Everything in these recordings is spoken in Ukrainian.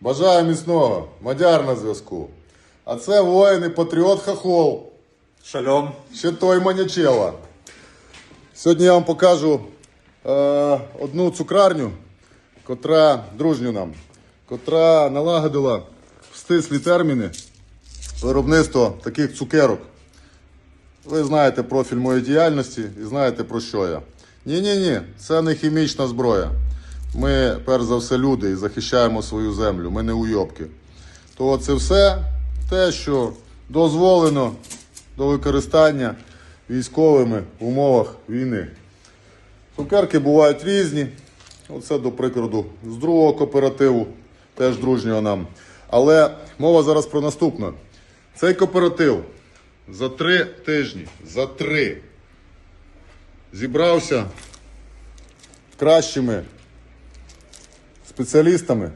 Бажаю міцного, мадяр на зв'язку. А це воїн і патріот Хахол. Шальом. Ще той манячела. Сьогодні я вам покажу е, одну цукрарню, котра дружню нам, котра налагодила в стислі терміни виробництво таких цукерок. Ви знаєте профіль моєї діяльності і знаєте про що я. Ні-ні-ні, це не хімічна зброя. Ми, перш за все, люди і захищаємо свою землю. Ми не уйобки. То це все те, що дозволено до використання військовими в умовах війни. Цукерки бувають різні. Оце, до прикладу, з другого кооперативу, теж дружнього нам. Але мова зараз про наступне. Цей кооператив за три тижні, за три, зібрався кращими спеціалістами,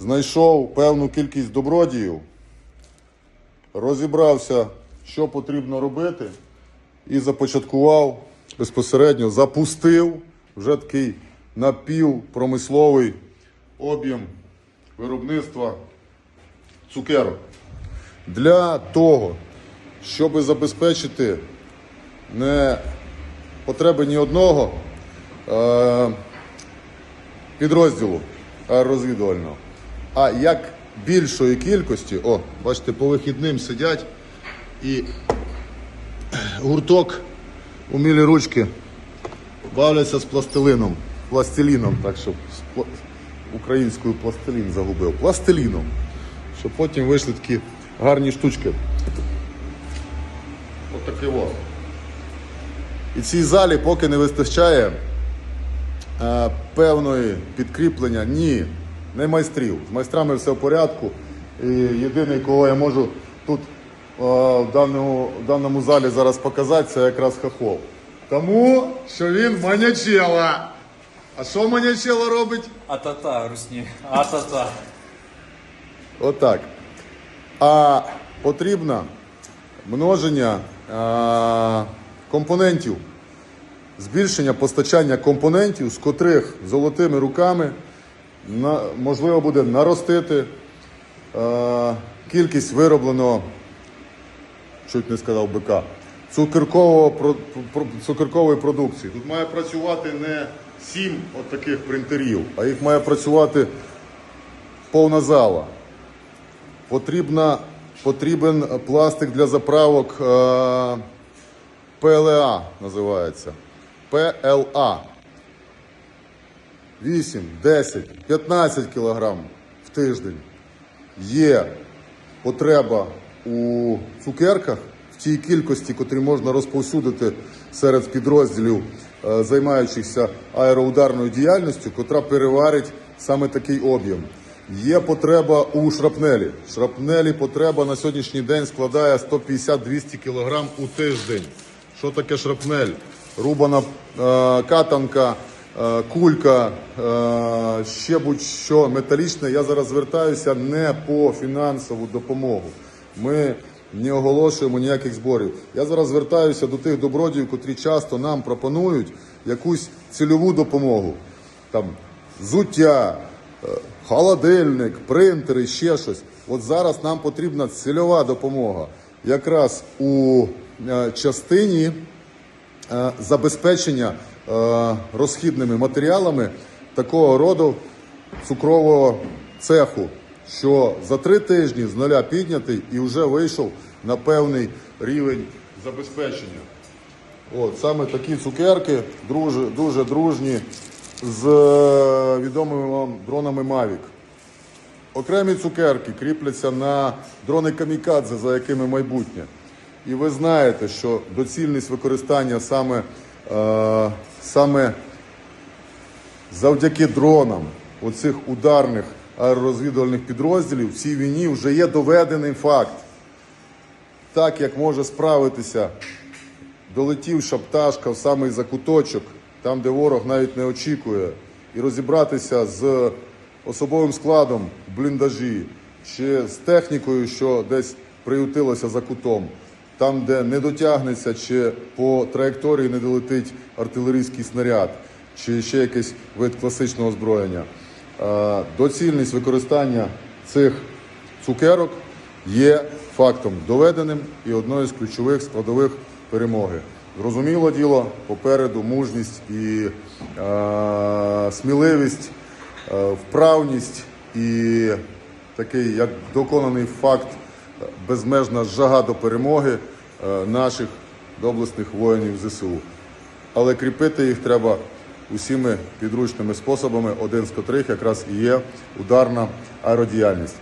знайшов певну кількість добродіїв, розібрався, що потрібно робити, і започаткував безпосередньо, запустив вже такий напівпромисловий об'єм виробництва цукерок. Для того, щоб забезпечити не потреби ні одного е, підрозділу аеророзвідувального, а як більшої кількості, о, бачите, по вихідним сидять і гурток умілі ручки бавляться з пластилином, пластиліном, так що з пла- українською пластилін загубив. Пластиліном. Щоб потім вийшли такі гарні штучки. От таке от. І цій залі поки не вистачає е, певної підкріплення. Ні, не майстрів. З майстрами все в порядку. І єдиний, кого я можу тут е, в, даному, в даному залі зараз показати, це якраз хохол. Тому що він манячела. А що манячела робить? А-та-та, русні. А-та-та. Отак. А потрібно множення а, компонентів, збільшення постачання компонентів, з котрих золотими руками можливо буде наростити кількість виробленого, чуть не сказав БК, цукеркової продукції. Тут має працювати не сім от таких принтерів, а їх має працювати повна зала. Потрібна, потрібен пластик для заправок е, ПЛА називається. ПЛА. 8, 10, 15 кілограм в тиждень. Є потреба у цукерках в тій кількості, котрі можна розповсюдити серед підрозділів, е, займаючихся аероударною діяльністю, котра переварить саме такий об'єм. Є потреба у шрапнелі. Шрапнелі потреба на сьогоднішній день складає 150-200 кг у тиждень. Що таке шрапнель? Рубана е, катанка, е, кулька, е, ще будь-що металічне. Я зараз звертаюся не по фінансову допомогу. Ми не оголошуємо ніяких зборів. Я зараз звертаюся до тих добродіїв, котрі часто нам пропонують якусь цільову допомогу. Там взуття, холодильник, принтери, ще щось. От зараз нам потрібна цільова допомога. Якраз у частині забезпечення е, розхідними матеріалами такого роду цукрового цеху, що за три тижні з нуля піднятий і вже вийшов на певний рівень забезпечення. От, саме такі цукерки дуже, дуже дружні з е, відомими вам дронами Mavic. Окремі цукерки кріпляться на дрони камікадзе, за якими майбутнє. І ви знаєте, що доцільність використання саме, е, саме завдяки дронам оцих ударних аеророзвідувальних підрозділів в цій війні вже є доведений факт. Так як може справитися долетівша пташка в самий закуточок, там, де ворог навіть не очікує, і розібратися з особовим складом бліндажі чи з технікою, що десь приютилося за кутом, там, де не дотягнеться, чи по траєкторії не долетить артилерійський снаряд, чи ще якийсь вид класичного озброєння. е, доцільність використання цих цукерок є фактом доведеним і одною з ключових складових перемоги. Зрозуміло діло, попереду мужність і е, сміливість, е, вправність і такий як доконаний факт безмежна жага до перемоги е, наших доблесних воїнів ЗСУ. Але кріпити їх треба усіми підручними способами, один з котрих якраз і є ударна аеродіяльність.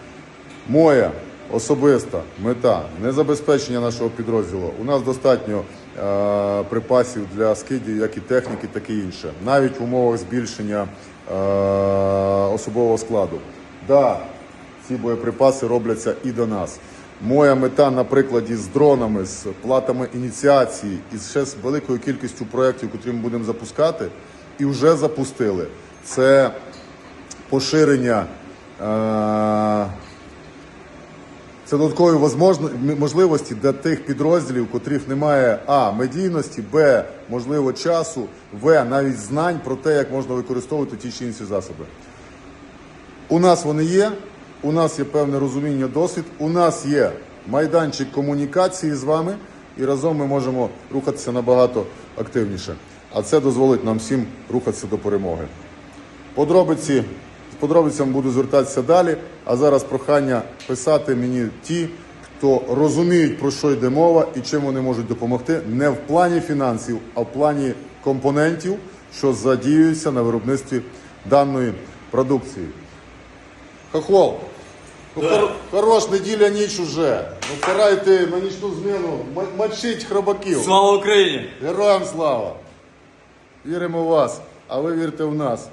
Моя особиста мета не забезпечення нашого підрозділу. У нас достатньо е, припасів для скидів, як і техніки, так і інше. Навіть в умовах збільшення е, особового складу. Да, ці боєприпаси робляться і до нас. Моя мета на прикладі з дронами, з платами ініціації і ще з великою кількістю проєктів, які ми будемо запускати, і вже запустили. Це поширення. Е- це додаткові можливості для тих підрозділів, котрих немає а медійності, б можливо часу, в навіть знань про те, як можна використовувати ті чи інші засоби. У нас вони є, у нас є певне розуміння, досвід, у нас є майданчик комунікації з вами, і разом ми можемо рухатися набагато активніше. А це дозволить нам всім рухатися до перемоги. Подробиці з подробицями буду звертатися далі. А зараз прохання писати мені ті, хто розуміють про що йде мова і чим вони можуть допомогти, не в плані фінансів, а в плані компонентів, що задіюються на виробництві даної продукції. Хохол, ну, хор- хорош неділя ніч уже. Ну на нічну зміну, мочить хробаків. Слава Україні! Героям слава! Віримо в вас, а ви вірте в нас.